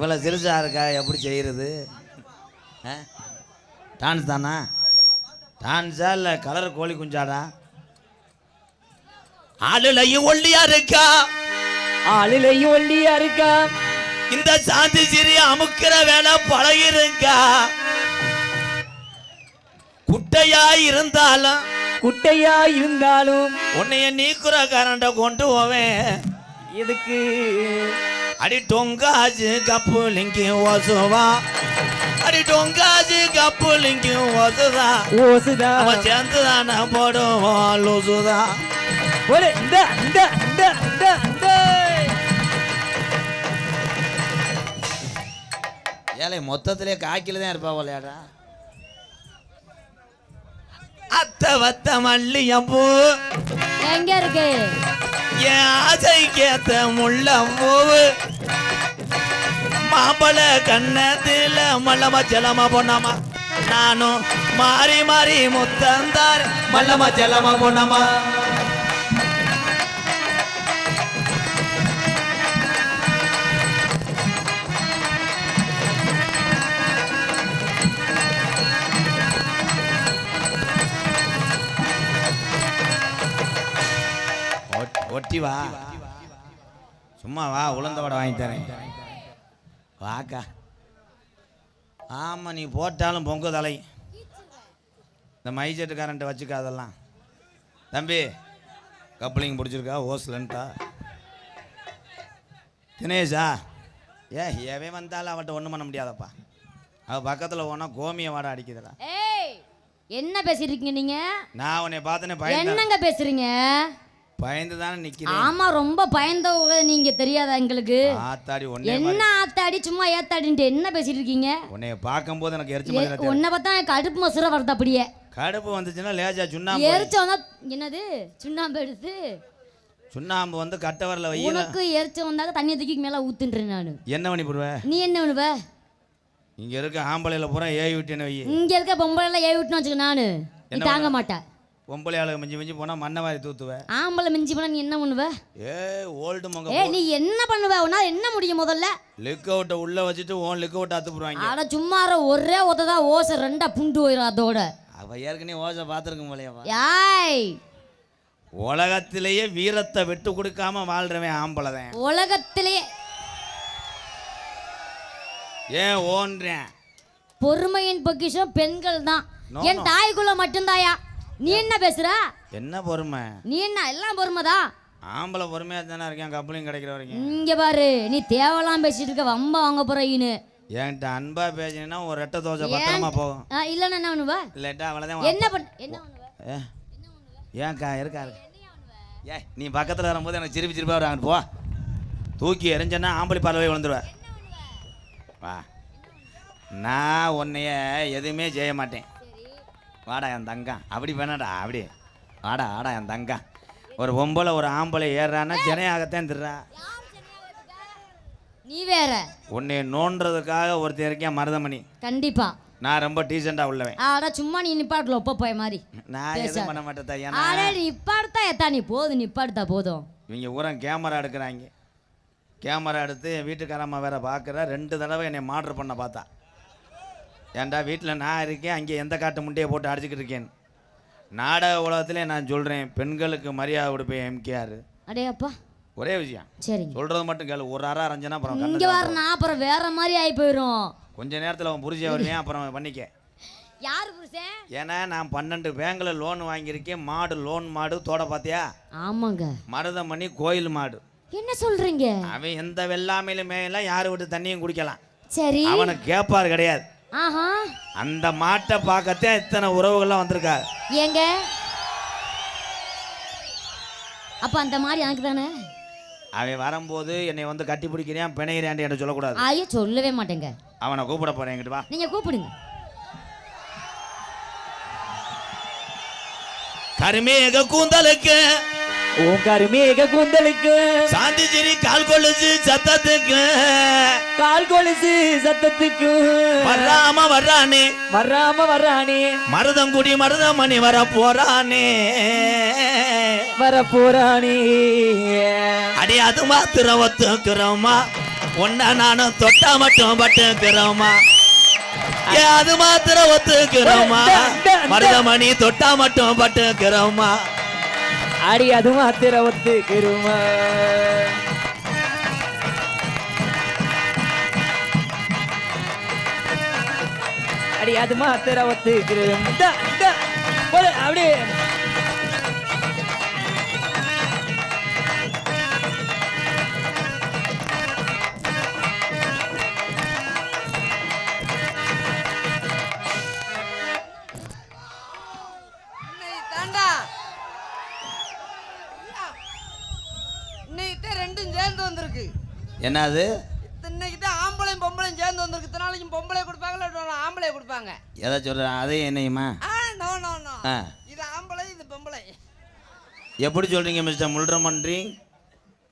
இவ்வளோ சிறுசா இருக்கா? எப்படி செய்கிறது டான்ஸ் தானா? டான்ஸா இல்லை கலர் கோழி குஞ்சாடா? ஆளுலையும் ஒல்லியா இருக்கா? ஆளிலையும் ஒல்லியா இருக்கா? இந்த சாந்தி சிறி அமுக்கிற வேலை பழகிருக்கா? குட்டையா இருந்தாலும் குட்டையா இருந்தாலும் உன்னைய நீக்குற கரண்ட கொண்டு போவேன். எதுக்கு? அடி டொங்காஜு கப்பு லிங்கி ஓசுவா. அடி டொங்காஜு கப்பு லிங்கி ஓசுதா ஓசுதா. அவன் சேர்ந்து தானே போடுவோம் லூசுதா. ஒரு இந்த இந்த இந்த இந்த இந்த. ஏழை மொத்தத்திலே காக்கில தான் இருப்பா விளையாடா அத்த வத்த மல்லியப்பூ எங்க இருக்கு? என் ஆசைக்கேத்த முள்ளம்பூவு. மாம்பழ கண்ணத்தில் மல்லமா செல்லமா பொண்ணாமா நானும் மாறி மாறி முத்தந்தார். மல்லமா செல்லமா பொண்ணாமா ஒட்டி வா. சும்மா வா உளுந்த வடை வாங்கி தரேன். வாக்கா. ஆமாம் நீ போட்டாலும் பொங்கு தலை. இந்த மைஜெட்டு கரண்ட்டை வச்சுக்க அதெல்லாம். தம்பி கப்ளிங் பிடிச்சிருக்கா ஓஸ்லன்ட்டா தினேஷா? ஏ எவன் வந்தாலும் அவட்ட ஒன்றும் பண்ண முடியாதப்பா. அவள் பக்கத்தில் போனால் கோமிய வாடை அடிக்குதுடா. என்ன பேசிட்டு இருக்கீங்க நீங்க? நான் உன்னை பார்த்தனே என்னங்க பேசுறீங்க? பயந்து தானே நிற்கிறேன் ஆமா ரொம்ப பயந்தவங்க நீங்க தெரியாதா எங்களுக்கு? ஆத்தாடி ஒன்னே என்ன ஆத்தாடி சும்மா ஏத்தாடின்ட்டு என்ன பேசிட்டு இருக்கீங்க உன்னைய பார்க்கும்போது எனக்கு எரிச்ச எ- மாதிரி உன்னை பார்த்தா எனக்கு கடுப்பு மசுர வருது அப்படியே. கடுப்பு வந்துச்சுன்னா லேஜா சுண்ணாம்பு எரிச்ச வந்தா என்னது? சுண்ணாம்பு எடுத்து. சுண்ணாம்பு வந்து கட்ட வரல வெயில்? உனக்கு எரிச்ச வந்தாக்க தண்ணியை தூக்கி மேல ஊத்துன்றேன் நானு. என்ன பண்ணி போடுவ? நீ என்ன பண்ணுவ? இங்க இருக்க ஆம்பளையில பூரா ஏவி விட்டேன்னு வை இங்க இருக்க பொம்பளை எல்லாம் ஏவி விட்டுன்னு வச்சுக்க நானு. தாங்க மாட்டேன் பொம்பளை ஆளுங்க மிஞ்சி மிஞ்சி போனா மண்ணை மாதிரி தூத்துவ. ஆம்பளை மிஞ்சி போனா நீ என்ன பண்ணுவ? ஏ ஓல்டு மங்க ஏ நீ என்ன பண்ணுவ? உன்னால என்ன முடியும் முதல்ல? லிக் அவுட்டை உள்ள வச்சுட்டு ஓன் லிக் அவுட் அத்து போடுவாங்க அட சும்மார ஒரே ஒத்ததா ஓசை ரெண்டா புண்டு போயிடும் அதோட. அவ ஏற்கனவே ஓசை பார்த்துருக்கும் போலையவா யாய்! உலகத்திலேயே வீரத்தை விட்டு கொடுக்காம வாழ்றவன் ஆம்பளை தான் உலகத்திலேயே. ஏன் ஓன்றேன்? பொறுமையின் பொக்கிஷம் பெண்கள் தான் என் தாய்க்குள்ள மட்டும்தாயா? நீ என்ன பேசுற? என்ன பொறுமை? நீ என்ன எல்லாம் பொறுமைதான் ஆம்பளை பொறுமையா தானே இருக்கேன் கப்பலையும் கிடைக்கிற வரைக்கும். இங்க பாரு நீ தேவலாம் பேசிட்டு இருக்க வம்ப வாங்க போறீன்னு என்கிட்ட அன்பா பேசினா ஒரு ரெட்டை தோசை பத்திரமா போகும். இல்லைன்னா என்ன பண்ணுவ? இல்லாட்டா அவ்வளோதான் என்ன பண்ண என்ன பண்ணுவ? ஏன்க்கா இருக்காரு ஏ நீ பக்கத்தில் வரும்போது எனக்கு சிரிப்பு சிரிப்பாக வராங்க போ. தூக்கி எறிஞ்சேன்னா ஆம்பளை பார்வை விழுந்துருவ. வா. நான் உன்னைய எதுவுமே செய்ய மாட்டேன். வாடா என் தங்கம். அப்படி வேணாடா அப்படி. வாடா வாடா என் தங்கம். ஒரு பொம்பளை ஒரு ஆம்பளை ஏறுறான்னா ஜனையாகத்தான் திருறா. நீ வேற. உன்னை நோண்டுறதுக்காக ஒருத்தன் இருக்கேன் மருதமணி? கண்டிப்பா. நான் ரொம்ப டீசெண்டாக உள்ளவன். ஆடா சும்மா நீ நிப்பாட்டல ஒப்ப போய் மாதிரி நான் எதுவும் பண்ண மாட்டேன் ஆடா நிப்பாடுத்தா எத்தா நீ போதும் நிப்பாடுத்தா போதும். இவங்க ஊரா கேமரா எடுக்கிறாங்க. கேமரா எடுத்து என் வீட்டுக்காரம்மா வேற பார்க்குற ரெண்டு தடவை என்னை மாட்ரு பண்ண பார்த்தா. ஏன்டா வீட்டில் நான் இருக்கேன் அங்கே எந்த காட்டு முட்டையை போட்டு அடிச்சுக்கிட்டு இருக்கேன்? நாடக உலகத்திலே நான் சொல்கிறேன் பெண்களுக்கு மரியாதை கொடுப்பேன் எம்கேஆர். அடே அப்பா. ஒரே விஷயம். சரிங்க. சொல்கிறது மட்டும் கேளு ஒரு அரை அரைஞ்சனா அப்புறம் இங்க கண்ணு வர நான் அப்புறம் வேற மாதிரி ஆகி போயிடும் கொஞ்ச நேரத்தில் அவன் புரிஞ்ச வருவேன் அப்புறம் பண்ணிக்க. யார் புருஷன் ஏன்னா நான் பன்னெண்டு பேங்கில் லோன் வாங்கியிருக்கேன் மாடு லோன் மாடு தோட பார்த்தியா ஆமாங்க. மருதமணி கோயில் மாடு. என்ன சொல்றீங்க? அவன் எந்த வெள்ளாமையிலும் மேலாம் யார் விட்டு தண்ணியும் குடிக்கலாம். சரி. அவனுக்கு கேட்பார் கிடையாது. அந்த மாட்டை பார்க்கத்தான் இத்தனை உறவுகள்லாம் வந்திருக்காரு. ஏங்க? அப்ப அந்த மாதிரி எனக்கு தானே? அவன் வரும்போது என்னை வந்து கட்டி பிடிக்கிறான் பிணைகிறான் என்று சொல்லக்கூடாது. ஐயோ சொல்லவே மாட்டேங்க. அவனை கூப்பிட போறேன் என்கிட்ட வா. நீங்க கூப்பிடுங்க. கருமேக கூந்தலுக்கு ஓம் கருமேக கூந்தலுக்கு. சாந்திச்சிரி கால் கொலுசு சத்தத்துக்கு. கால் கொலுசு சத்தத்துக்கு. வராம வர்றானே. வராம வர்றானே. மருதங்குடி மருதமணி வர போறானே. வர போறானே. அடி அது மாத்திரம் ஒத்துக்கிறோமா? ஒன்னா நானும் தொட்டா மட்டும் பட்டுக்கிறோமா? ஏ அது மாத்திரம் ஒத்துக்கிறோமா? மருதமணி தொட்டா மட்டும் பட்டுக்கிறோமா? அடி அது மாத்திர ஒத்துக்கிறோமா அடி அது மாத்திர ஒத்துக்கிறோம் இந்த, இந்த, போடு, அப்படியே. என்னது? இன்னைக்கு தான் ஆம்பளையும் பொம்பளையும் சேர்ந்து வந்திருக்கு. இத்தனை நாளைக்கும் பொம்பளை கொடுப்பாங்களா ஆம்பளை கொடுப்பாங்க. எதை சொல்கிறேன் அதையும் என்னையுமா? No no no. ஆ. இது ஆம்பளை இது பொம்பளை. எப்படி சொல்கிறீங்க மிஸ்டர் முல்ரமன்றி?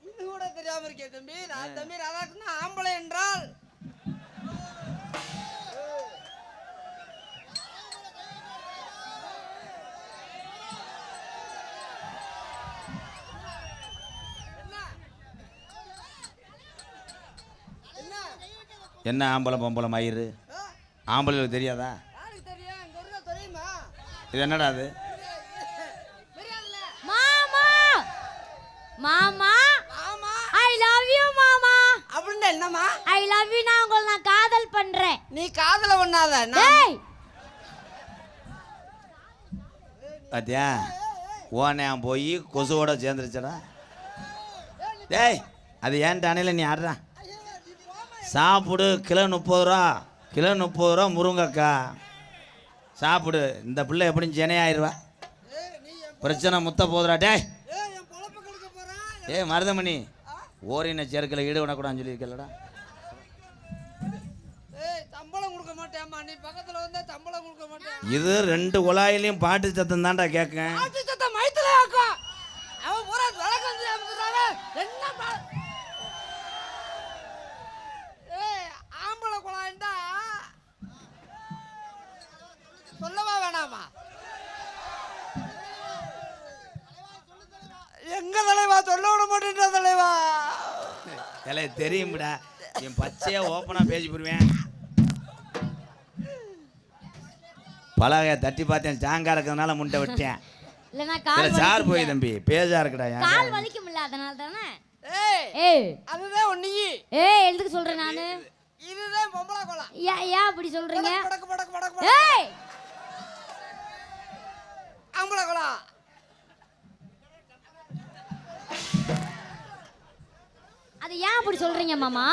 இது கூட தெரியாம இருக்கே தம்பி. நான் தம்பி ராதாகிருஷ்ணன் ஆம்பளை என்றால் என்ன ஆம்பளை பொம்பளை மயிறு? ஆம்பளைகளுக்கு தெரியாதா? இது என்னடா அது? மாமா! மாமா! ஆமா ஐ லவ் யூ மாமா! அப்படின்னா என்னம்மா? ஐ லவ் யூ நான் உங்களை நான் காதல் பண்றேன். நீ காதல பண்ணாத நான் டேய்! பாத்தியா? ஓனையான் போய் கொசுவோட சேர்ந்துருச்சடா. டேய் அது ஏன் டானையில் நீ ஆடுறா? சாப்பிடு கிலோ முப்பது ரூபா கிலோ முப்பது ரூபா முருங்கக்கா. சாப்பிடு. இந்த பிள்ளை எப்படின்னு சென்னையாயிருவா பிரச்சனை முத்த போதுடா டேய். ஏய், மருதமணி ஓரின சேர்க்கையில் ஈடுபடக்கூடாதுன்னு சொல்லியிருக்கலடா இது ரெண்டு குழாயிலையும் பாட்டு சத்தம் தான்டா கேட்க ஆட்சி சத்தம் மைத்துல ஆக்கும் அவன் பூரா விளக்கம் தெரியாம என்ன பா- ஏய் ஆம்பளை குழாய்ண்டா சொல்லவா வேணாமா எங்க தலைவா சொல்ல விட மாட்டேன்ற தலைவா இல்லை தெரியும்டா என் பச்சையா ஓப்பனாக பேசி போடுவேன். பலகைய தட்டி பார்த்தேன். சாங்கா இருக்கிறதுனால முட்டை விட்டேன் இல்லனா இல்லை கால் சார். போய் தம்பி பேஜா இருக்குடா கால் வலிக்கும்ல அதனால தானே ஏய் ஏய். அதுதான் ஒண்ணு ஏய் எதுக்கு சொல்றேன் நானு. இதுதான் பொம்பளை குளம் ஏன் ஏன் அப்படி சொல்றீங்க? படக்கு படக்கு படக்கு ஏய். ஆம்பளை குளம் அது ஏன் அப்படி சொல்றீங்க மாமா?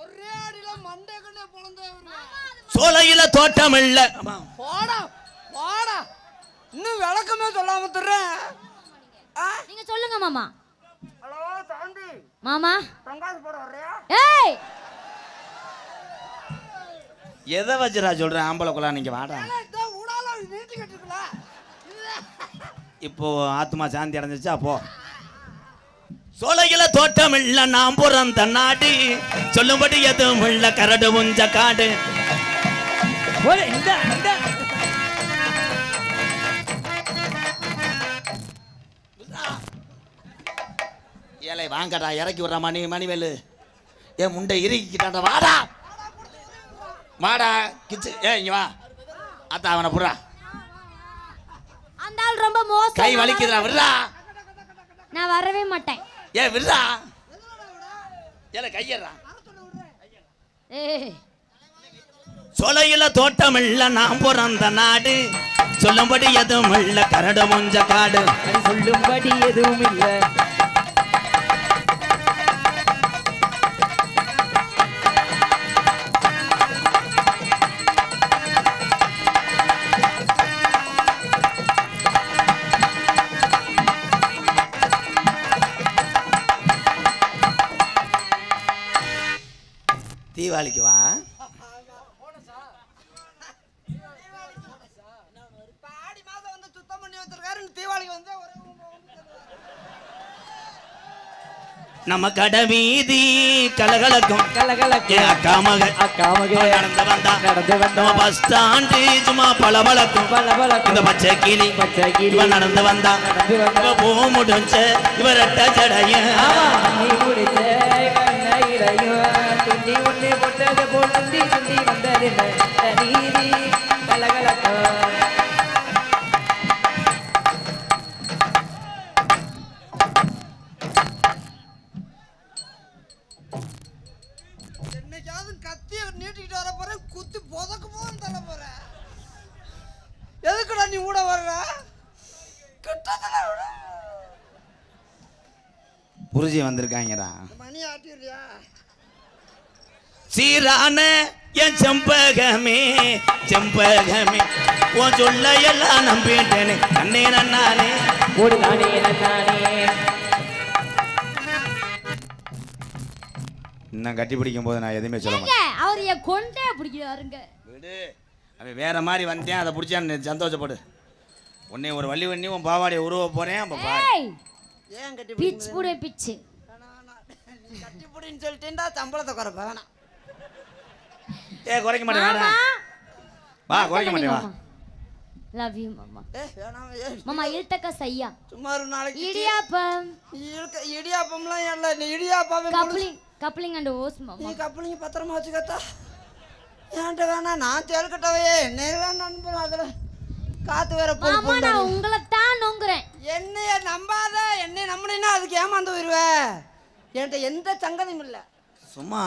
ஒரே அடியில மண்டைக்குள்ளே பொழந்தே சோலையில தோட்டம் இல்ல. போடா போடா இன்னும் விளக்கமே சொல்லாம தர்றேன் ஆ? நீங்க சொல்லுங்க மாமா. ஹலோ சாந்தி மாமா. தங்காசு போட வர்றியா? ஏய்! எதை வச்சுடா சொல்றேன் ஆம்பளை குழா நீங்க வாடா. இப்போ ஆத்மா சாந்தி அடைஞ்சிச்சா போ. சோலையில தோட்டம் இல்ல நாம் பிறந்த நாடு. சொல்லும்படி எதுவும் இல்ல கரடு உஞ்ச காடு. போடு, இந்த, இந்த. ஏலை வாங்கடா இறக்கி விடுறா மணி மணிவேலு. ஏ முண்டை இறுக்கிட்டான்டா வாடா. வாடா கிச்சு ஏ இங்க வா. அத்தா அவனை புடுறா. அந்த ஆள் ரொம்ப மோசம் கை வலிக்குதுடா விடுறா. நான் வரவே மாட்டேன். ஏ விடுறா ஏல கையறா. ஏய். சோலையில தோட்டம் இல்ல நாம் பிறந்த நாடு. சொல்லும்படி எதுவும் இல்ல கரடு முஞ்ச காடு. சொல்லும்படி எதுவும் இல்லை. நம்ம கடவீதி கலகலக்கும். கலகலக்கும். அக்காமக. அக்காமக நடந்து வந்தா. நடந்து வந்தா. பஸ் ஸ்டாண்டு சும்மா பளபளக்கும். பளபளக்கும். இந்த பச்சை கிளி. பச்சை கிளி நடந்து வந்தா. நடந்து வந்தா. போ முடிஞ்ச இவர் ஜடைய நீ முடிச்ச கண்ணை இறையும் துண்டி உண்டு போட்டது போல் துண்டி வந்தது நீதி. ஆட்டிடுறியா? சீரான என் செம்பகமே செம்பகமே. உன் சொல்ல எல்லாம் நம்பிட்டேனே அண்ணே நன்னானே. ஓடு நானே நானே இன்னும் கட்டி பிடிக்கும் போது நான் எதுவுமே சொல்ல மாட்டேன் அவர் என் கொண்டே பிடிக்கிறாருங்க. விடு. அவன் வேற மாதிரி வந்தேன் அதை பிடிச்சான்னு சந்தோஷப்படு. உன்னை ஒரு வள்ளி பண்ணி உன் பாவாடியை உருவ போறேன் அப்ப பாரு. ஏய் ஏன் கட்டி பிச் புடு பிச்சு. நீ கட்டி பிடின்னு சொல்லிட்டேன்டா சம்பளத்தை குறைப்ப வேணாம். ஏ குறைக்க மாட்டேன் மாமா. வேணாம். வா குறைக்க மாட்டேன் வா. லவ் யூ மாமா. ஏ வேணாம் ஏ. மாமா இழுத்தக்க சையா சும்மா ஒரு நாளைக்கு இடியாப்பம். இழுக்க இடியாப்பம்லாம் இல்லை நீ முழு- கப்ளிங் கப்ளிங் அண்ட் ஓஸ் நீ மாமா கப்பலிங்க பத்திரமா வச்சுக்கத்தா. ஏன்ட்ட வேணாம் நான் தேல்கட்டவையே என்னை நண்பன் அதில். காத்து வேற மாமா நான் உங்களை தான் நோங்குறேன் என்னைய நம்பாத என்னை நம்பினா அதுக்கு ஏமாந்து போயிருவ. என்கிட்ட எந்த சங்கதியும் இல்லை. சும்மா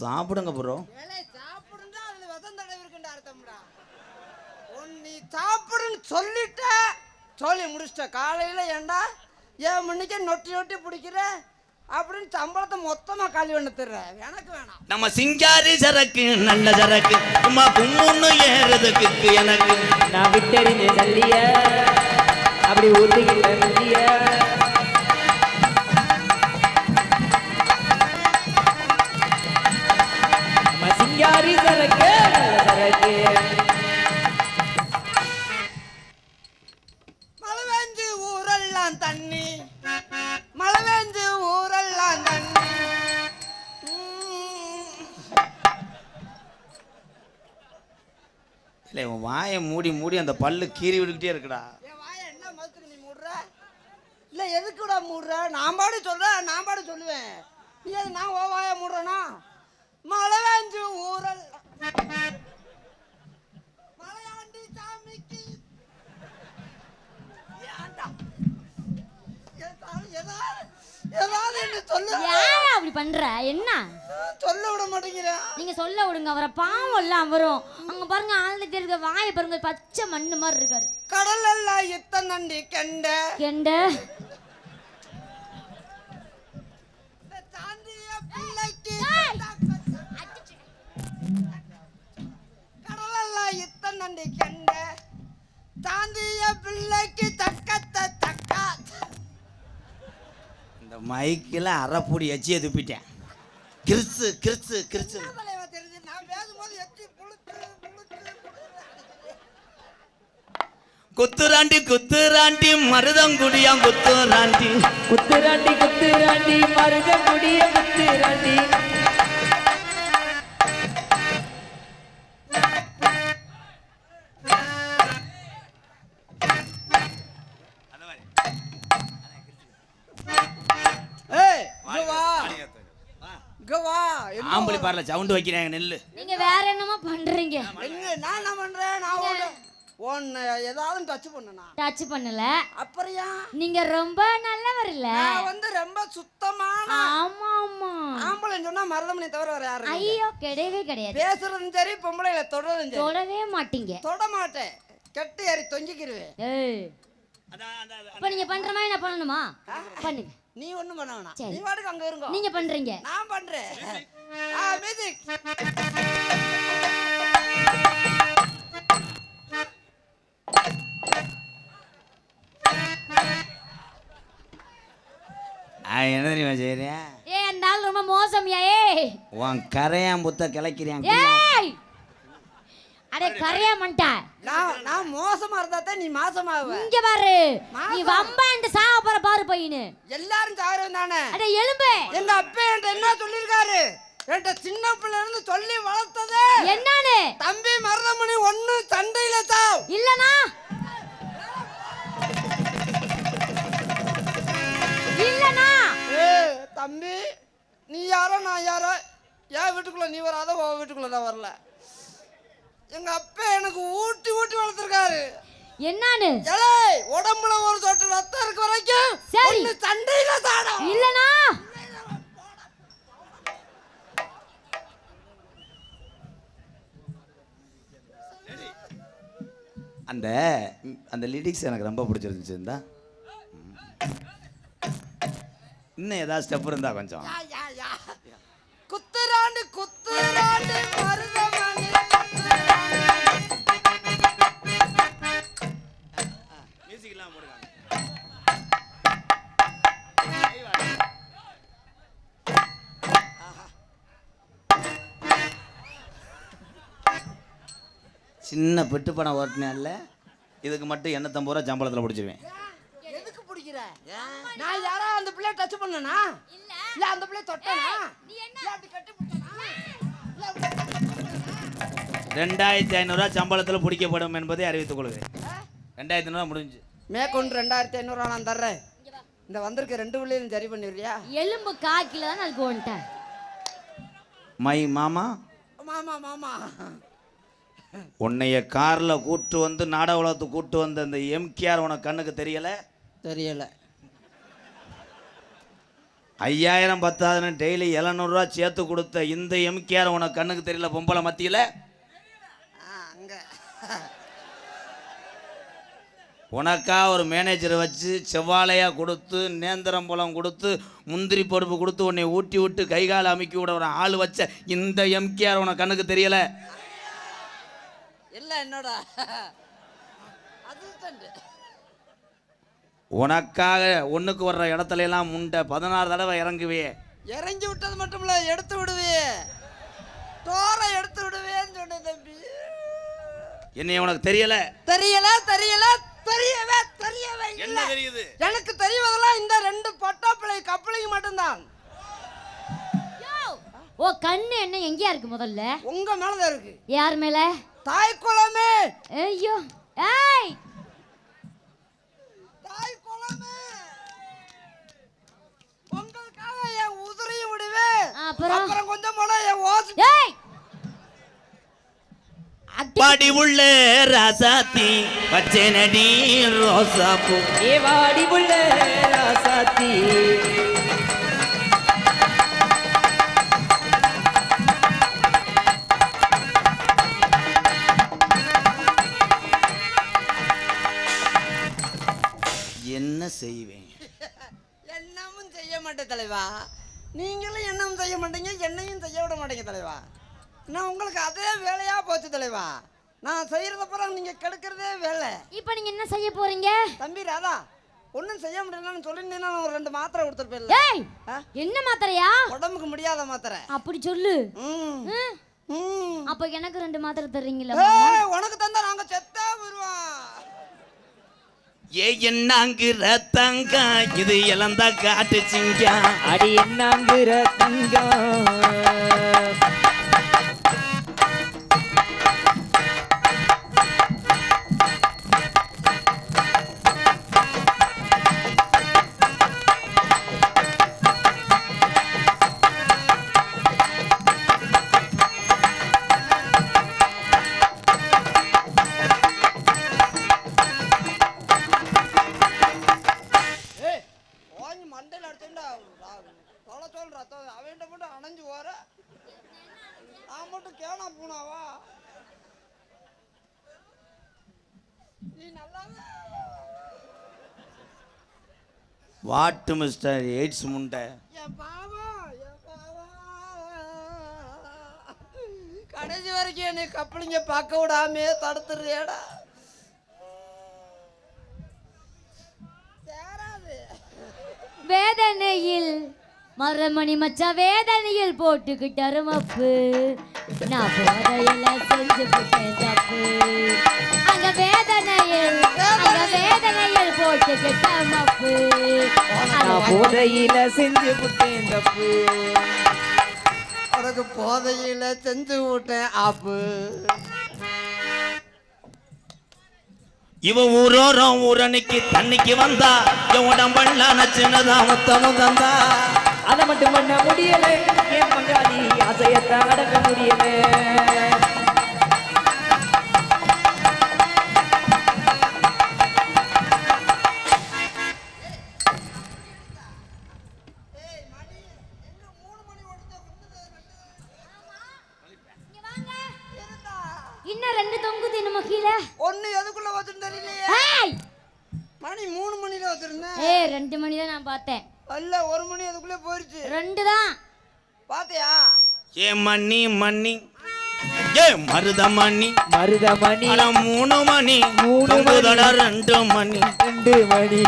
சாப்பிடுங்க ப்ரோ ஏலே சாப்பிடுண்டா அதுல தடவி இருக்குண்டா அர்த்தம்டா நீ சாப்பிடுன்னு சொல்லிட்ட சொல்லி முடிச்சிட்ட. காலையில ஏன்டா ஏன் மணிக்கே நொட்டி நொட்டி பிடிக்கிற அப்படின்னு சம்பளத்தை மொத்தமா காலி பண்ண தர்ற எனக்கு வேணாம். நம்ம சிங்காரி சரக்கு நல்ல சரக்கு. சும்மா கும்முன்னு ஏறதுக்கு எனக்கு. நான் விட்டறிஞ்ச சல்லிய. அப்படி ஊத்திக்கிட்ட சிங்காரி சரக்கு மழை வேஞ்சு ஊரெல்லாம் தண்ணி. மழை வேஞ்சு ஊரெல்லாம் தண்ணி. இல்லை உன் வாயை மூடி மூடி அந்த பல்லு கீறி விட்டுக்கிட்டே இருக்குடா. என் வாயை என்ன மதுக்கு நீ மூடுற? இல்லை எதுக்குடா மூடுற? நான் பாடு சொல்கிறேன் நான் பாடு சொல்லுவேன். நீ அது நான் ஓ வாயை மூடுறேனா? மழை வேஞ்சு ஊரல். மலையாண்டி சாமிக்கு. அப்படி பண்ற? என்ன? சொல்ல விட மாட்டேங்கிறேன் நீங்க சொல்ல விடுங்க அவரை பாவம் எல்லாம் வரும். அங்க பாருங்க ஆளுக்கு இருக்க வாயை பாருங்க பச்சை மண்ணு மாதிரி இருக்காரு. கடல் எல்லாம் இத்த நண்டி கெண்ட. கெண்ட? மைக்கில் அரைப்பொடி எச்சியை துப்பிட்டேன். கிறிஸ்து கிறிஸ்து கிறிஸ்து. குத்துராண்டி குத்துராண்டி மருதங்குடியாம் குத்துராண்டி. குத்துராண்டி குத்துராண்டி மருக முடிய குத்துராண்டி. பாரில் சவுண்டு வைக்கிறாங்க நெல்லு. நீங்க வேற என்னமோ பண்றீங்க. நான் என்ன பண்றேன்? நான் உன்னை ஏதாவது டச் பண்ணனா டச் பண்ணல. அப்புறம் ஏன் நீங்க ரொம்ப நல்லவர் இல்ல. நான் வந்து ரொம்ப சுத்தமான ஆமா ஆமா. ஆம்பளைன்னு சொன்னா மருதமணி தவிர வேற யாரும் இல்ல. ஐயோ கிடையவே கிடையாது. பேசுறதும் சரி பொம்பளைகளை தொடறதும் சரி. தொடவே மாட்டீங்க. தொட மாட்டேன். கெட்டு ஏறி தொங்கிக்கிருவேன். ஏய். இப்ப நீங்க பண்ற மாதிரி நான் பண்ணணுமா? பண்ணுங்க. நீ ஒண்ணும் பண்ண வேணாம். சரி. நீ வாட்டுக்கு அங்க இருங்க. நீங்க பண்றீங்க. நான் பண்றேன். என்ன தெரியுமா ஏ அந்த ஆள் ரொம்ப மோசம்யா ஏய். உன் கரையான் புத்த கிளைக்கிறேன் ஏய். அடே கரையா மண்டா. நான் நான் மோசமா இருந்தா தான் நீ மாசமாவ. இங்க பாரு. நீ மாசம். வம்பா இந்த போற பாரு பையனு எல்லாரும் சாகரம் தானே? அடே எலும்பு. எங்க அப்பா என்கிட்ட என்ன சொல்லியிருக்காரு? என்கிட்ட சின்ன பிள்ளைல இருந்து சொல்லி வளர்த்தது? என்னானு? தம்பி மருதமணி ஒண்ணு சண்டையில தாவ் இல்லனா? இல்லனா? தம்பி நீ யாரோ நான் யாரோ? என் வீட்டுக்குள்ள நீ வராத உன் வீட்டுக்குள்ள நான் வரல. எங்க அப்பா எனக்கு ஊட்டி ஊட்டி வளர்த்துருக்காரு. என்னானு? ஏலே உடம்புல ஒரு சொட்டு ரத்தம் இருக்க வரைக்கும் சரி. சண்டையில தாடும் இல்லனா? அந்த அந்த லிரிக்ஸ் எனக்கு ரொம்ப பிடிச்சிருந்துச்சு இந்தா. இன்னும் ஏதாவது ஸ்டெப் இருந்தா கொஞ்சம் குத்துராண்டு குத்துராண்டு சின்ன பெட்டு படம் ஓட்டினேன்ல இதுக்கு மட்டும் எண்ணூத்தம்பது ரூபா சம்பளத்தில் பிடிச்சிருவேன். எதுக்கு பிடிக்கிற? நான் யாரா அந்த பிள்ளைய டச் பண்ணனா? இல்ல. இல்ல அந்த பிள்ளைய தொட்டனா? ரெண்டாயிரத்தி ஐநூறுரூவா சம்பளத்தில் பிடிக்கப்படும் என்பதை அறிவித்துக் கொள்கிறேன். ரெண்டாயிரத்தி ஐநூறுரூவா முடிஞ்சு. மேற்கொண்டு ரெண்டாயிரத்தி ஐநூறுவா நான் தர்றேன். இந்த வந்திருக்க ரெண்டு பிள்ளையும் சரி பண்ணிடுறியா? எலும்பு காக்கில தான் அதுக்கு வந்துட்டேன் மை மாமா? மாமா மாமா. உன்னைய காரில் கூட்டு வந்து நாடக உலகத்துக்கு கூட்டு வந்த இந்த எம்கேஆர் உனக்கு கண்ணுக்கு தெரியலை? தெரியல. ஐயாயிரம் பத்தாயிரம் டெய்லி எழுநூறுவா சேர்த்து கொடுத்த இந்த எம்கேஆர் உனக்கு கண்ணுக்கு தெரியல பொம்பளை மத்தியில்? உனக்கா ஒரு மேனேஜரை வச்சு செவ்வாழையாக கொடுத்து நேந்திரம்பழம் கொடுத்து முந்திரி பருப்பு கொடுத்து உன்னை ஊட்டி விட்டு கை கால் அமுக்கி விட ஒரு ஆள் வச்ச இந்த எம்கேஆர் உனக்கு கண்ணுக்கு தெரியல? இல்ல என்னோட? அசிஸ்டன்ட் உனக்காக ஒன்றுக்கு வர்ற இடத்துல எல்லாம் முண்டை பதினாறு தடவை இறங்குவே இறங்கி விட்டது மட்டும் இல்ல எடுத்து விடுவே டோரை எடுத்து விடுவேன்னு சொன்னேன் தம்பி. என்னை உனக்கு தெரியல? தெரியல தெரியல தெரியவே தெரியவே என்ன தெரியுது? எனக்கு தெரிவதெல்லாம் இந்த ரெண்டு பொட்டாப்பிள்ளை கப்பலையும் மட்டும்தான். யோ, ஓ கண்ணு என்ன எங்கேயா இருக்கு முதல்ல? உங்க மேலதான் இருக்கு. யார் மேல? தாய் குளமே ஐயோ ஏய்! தாய் குளமே உங்களுக்காக என் உதிரையும் விடுவேன். அப்புறம்? அப்புறம் கொஞ்சம் போனா என் ஓசு ஏய்! அடி பாடி உள்ள ராசாத்தி பச்சை நடி ரோசா பூ ஏ வாடி புள்ள ராசாத்தி செய்வேன். என்னமும் செய்ய மாட்டேன் தலைவா. நீங்களும் என்னமும் செய்ய மாட்டீங்க என்னையும் செய்ய விட மாட்டீங்க தலைவா. நான் உங்களுக்கு அதே வேலையா போச்சு தலைவா. நான் செய்யறத பிறகு நீங்க கெடுக்கிறதே வேலை. இப்போ நீங்க என்ன செய்ய போறீங்க? தம்பி ராதா ஒன்றும் செய்ய முடியலன்னு சொல்லியிருந்தீங்கன்னா நான் ஒரு ரெண்டு மாத்திரை ஆ? என்ன மாத்திரையா? உடம்புக்கு முடியாத மாத்திரை. அப்படி சொல்லு. ம். அப்ப எனக்கு ரெண்டு மாத்திரை தர்றீங்களா ஏய், உனக்கு தந்தா நாங்க செத்தா வருவோம். ஏ என்னங்கிற தங்கா இது இளந்தா காட்டு சிங்கா அடி என்னாங்கிற தங்கம் வாட்டு மிஸ்டர் எய்ட்ஸ் முண்டை. கடைசி வரைக்கும் என்னை கப்பலிங்க பார்க்க விடாமே தடுத்துறியடா சேராது. வேதனையில் மரமணி மச்சா வேதனையில் போட்டுக்கிட்ட அருமப்பு நான் போதையில செஞ்சு போட்டேன் தப்பு அங்க வேதனையில் அங்க வேதனையில் போட்டுக்கிட்ட மப்பு நான் போதையில செஞ்சு புட்டேன் தப்பு உனக்கு போதையில செஞ்சு விட்டேன் ஆப்பு. இவ ஊரோரம் ஊரணிக்கு தண்ணிக்கு வந்தா என் உடம்பெல்லாம் சின்னதான் மொத்தமும் தந்தா அதை மட்டும் பண்ண முடியல. என் பங்காளி ஆசையத்தான் அடக்க முடியல இன்னும் ரெண்டு தொங்குது நம்ம கீழே? எதுக்குள்ள ஏய் மணி மூணு மணில வச்சிருந்தேன் ஏய் ரெண்டு மணி தான் நான் பார்த்தேன். அல்ல ஒரு மணி அதுக்குள்ளே போயிடுச்சு ரெண்டு தான் பாத்தியா? ஏ மணி மணி ஏ மருத மணி மருதமணி. அட மூணு மணி. மூணு ரெண்டு மணி. ரெண்டு மணி.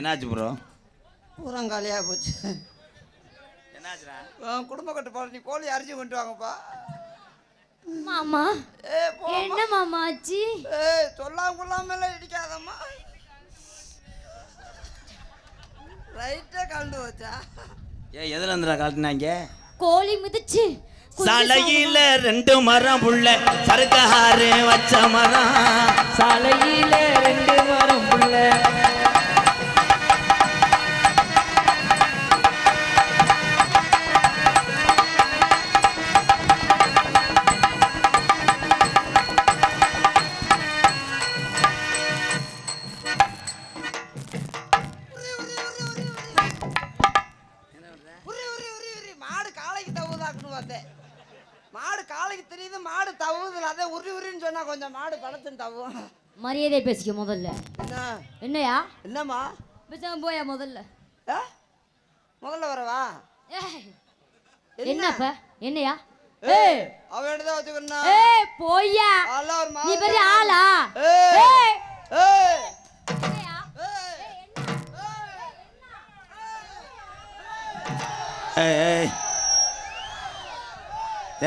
என்னாச்சு ப்ரோ பூரம் காலியாக போச்சு. என்னாச்சுடா? குடும்ப கட்டுப்பாடு நீ கோழி அரிசி கொண்டு வாங்கப்பா. மாமா என்ன மாமா ஆச்சு? ஏய் சொல்லாம கொள்ளாமல இடிக்காதம்மா. ரைட்டா கலந்து வச்சா ஏ எதுல இருந்துடா காட்டினாங்க கோழி மிதிச்சு சலையில ரெண்டு மரம் புள்ள சருக்கஹாரு வச்ச மரம். சாலையில ரெண்டு மரம் புள்ள மரியாதை பேசிக்க முதல்ல. என்ன? என்னையா? என்னம்மா? பேசாம போயா முதல்ல. ஆ? முதல்ல வரவா? என்னப்ப? என்னையா? போய்யா. நீ பெரிய ஆளா? ஏய் ஏய். ஏய் என்னையா? ஏய் ஏய்.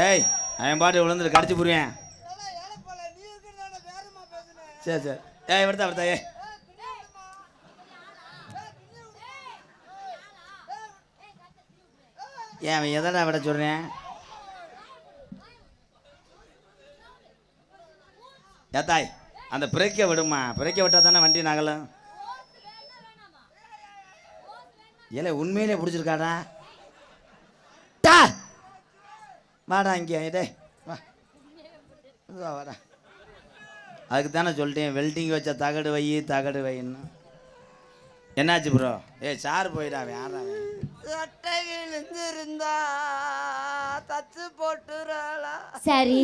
ஏய் அவன் பாட்டு விழுந்துட்டு கடிச்சு புரிவேன் ஏலே, ஏலே போல, நீ இருக்கிறதால வேறமா பேசுனே. சரி சரி. ஏ விடுதா விடுதா ஏ ஏன் அவன் எதடா விட சொல்கிறேன் ஏத்தாய் அந்த பிரேக்கை விடுமா? பிரேக்கை விட்டா தானே வண்டி நகலும்? ஏலே உண்மையிலே பிடிச்சிருக்காடா? டா! வாடா இங்கே இதே வா. வா வாடா. அதுக்கு தானே சொல்லிட்டேன் வெல்டிங் வச்ச தகடு வை தகடு வைன்னு. என்னாச்சு ப்ரோ ஏய் சார் போயிடா யாரா சட்டை கிழிஞ்சிருந்தா தச்சு போட்டுறாளா? சரி.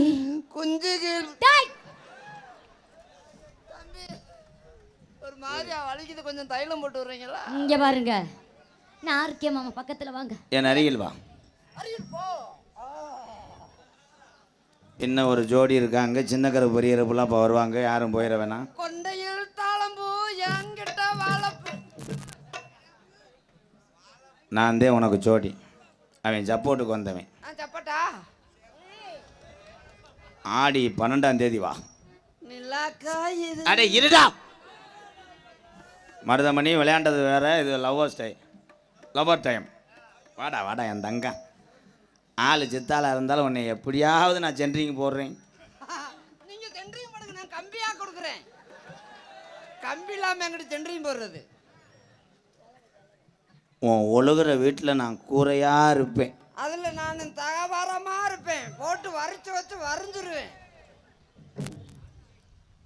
குஞ்சு கீழ் டேய்! தம்பி ஒரு மாதிரியா வலிக்குது. கொஞ்சம் தைலம் போட்டு விடுறீங்களா? இங்க பாருங்க. நான் இருக்கேன் மாமா பக்கத்துல வாங்க. என் அருகில் வா. அருகில் போ. இன்னும் ஒரு ஜோடி இருக்காங்க. சின்ன கரு பெரிய கருப்புலாம் இப்போ வருவாங்க. யாரும் போயிட வேணாம். கொண்டையில் தாளம்பூ என்கிட்ட வாழப்பூ நான் தான் உனக்கு ஜோடி. அவன் சப்போர்ட்டுக்கு வந்தவன். ஆ சப்பட்டா? ஆடி பன்னெண்டாம் தேதி வா. நிலாக்கா இது அடே இருடா! மருதமணி விளையாண்டது வேற. இது லவ்வர்ஸ் டைம் லவ்வர் டைம். வாடா வாடா என் தங்கம். ஆள் சித்தாளாக இருந்தாலும் உன்னை எப்படியாவது நான் சென்ட்ரிங் போடுறேன். நீங்க சென்ட்ரியும் போடுங்க நான் கம்பியா கொடுக்குறேன். கம்பி இல்லாம எங்கிட்ட சென்ட்ரியும் போடுறது. உன் ஒழுகுற வீட்டில் நான் கூரையாக இருப்பேன். அதுல நான் தகவரமா இருப்பேன். போட்டு வரைச்சு வச்சு வரைஞ்சிருவேன்.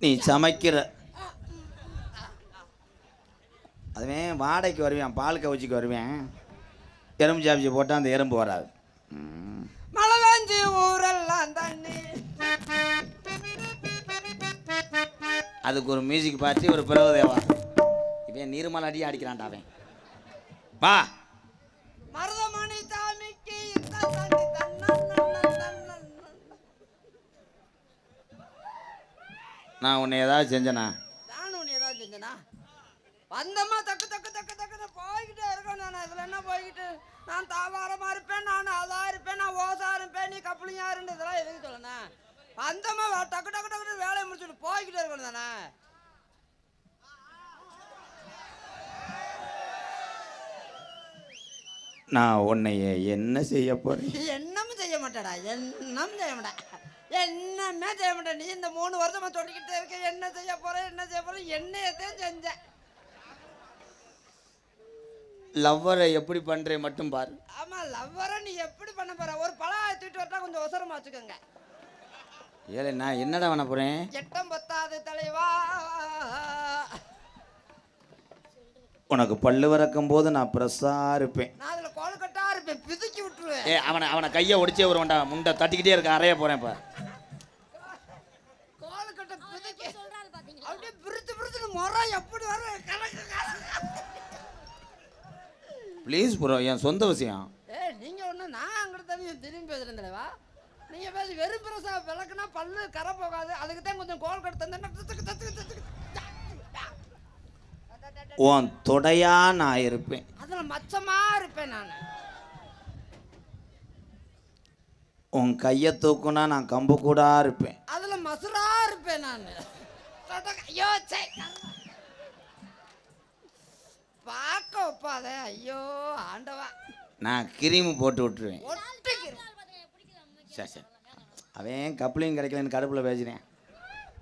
நீ சமைக்கிற. அதுவே வாடகைக்கு வருவேன் பால் கவுச்சிக்கு வருவேன். எறும்பு சாப்பிச்சு போட்டால் அந்த எறும்பு வராது ம். மழை வேஞ்சி ஊரெல்லாம் தண்ணி அதுக்கு ஒரு மியூசிக் பார்த்து ஒரு பிறகு தேவா. இவன் நீர்மலை அடி அடிக்கிறான்டா அவன். வா. மருதமணி சாமிக்கு. நான் உன்னை ஏதாவது செஞ்சேனா நானும் உன்னை ஏதாவது செஞ்சனா வந்தம்மா தக்கு தக்கு தக்கு தக்குன்னு போய்கிட்டே இருக்கேன் நான். இதுல என்ன போய்கிட்டு நான் தாவாரமா இருப்பேன் நான் அதா இருப்பேன் நான் ஓசா இருப்பேன் நீ கப்பலிங்கா இருந்து இதெல்லாம் எதுக்கு சொல்லணும் வந்தம்மா டக்கு டக்கு டக்குன்னு வேலையை முடிச்சுட்டு போய்கிட்டே இருக்கணும் தானே? நான் உன்னை என்ன செய்ய போறேன்? என்னமும் செய்ய மாட்டேடா என்னமும் செய்ய மாட்டேன். என்னமே செய்ய மாட்டேன். நீ இந்த மூணு வருஷமா சொல்லிக்கிட்டே இருக்க என்ன செய்ய போற என்ன செய்ய போற என்னையத்தான் செஞ்சேன். லவ்வரை எப்படி பண்ணுறேன் மட்டும் பாரு. ஆமா லவ்வரை நீ எப்படி பண்ண போற? ஒரு பழம் தூக்கிட்டு வரட்டா கொஞ்சம் அவசரமா வச்சுக்கோங்க. ஏலே நான் என்னடா பண்ண போகிறேன் எட்டம் பத்தாது தலைவா. உனக்கு பல்லு வறக்கும் போது நான் ப்ரெஸ்ஸாக இருப்பேன். நான் அதுல கோல்கட்டா இருப்பேன். பிதுக்கி விட்டுருவேன். ஏ அவனை அவனை கையை ஒடிச்சே வருவான்டா முண்டை தட்டிக்கிட்டே இருக்க அறைய போகிறேன் இப்போ கோல்கட்டை பிதுக்கி. அப்படியே பிரித்து பிரித்து முறை எப்படி வரும்? கணக்கு கணக்கு. ப்ளீஸ் ப்ரோ என் சொந்த விஷயம். ஏ நீங்க ஒண்ணு நான் அங்கிட்ட தண்ணி திரும்பி பேசுறேன் தலைவா நீங்க பேசி வெறும் பிரசா விளக்குனா பல்லு கரை போகாது. அதுக்கு தான் கொஞ்சம் கோல் கட்டு தந்தேன். உன் தொடையா நான் இருப்பேன். அதுல மச்சமா இருப்பேன் நான். உன் கையை தூக்குனா நான் கம்பு கூடா இருப்பேன். அதுல மசுரா இருப்பேன் நான். ஐயோ சே பார்க்க வைப்பாத ஐயோ ஆண்டவா. நான் கிரீமு போட்டு விட்டுருவேன். சரி சரி. அவன் கப்ளிங் கிடைக்கலன்னு கடுப்பில் பேசுகிறேன்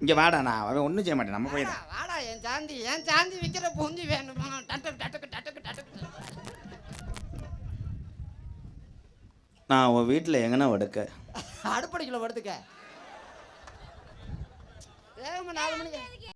இங்கே வாடா நான் அவன் ஒன்றும் செய்ய மாட்டேன். நம்ம போயிடலாம். வாடா என் சாந்தி என் சாந்தி விற்கிற பூந்தி வேணுமா? டட்டு டட்டுக்கு டட்டுக்கு டட்டுக்கு நான் உன் வீட்டில் எங்கன்னா படுக்க? அடுப்படிக்குள்ள படுத்துக்க. வேகமா நாலு மணிக்கு.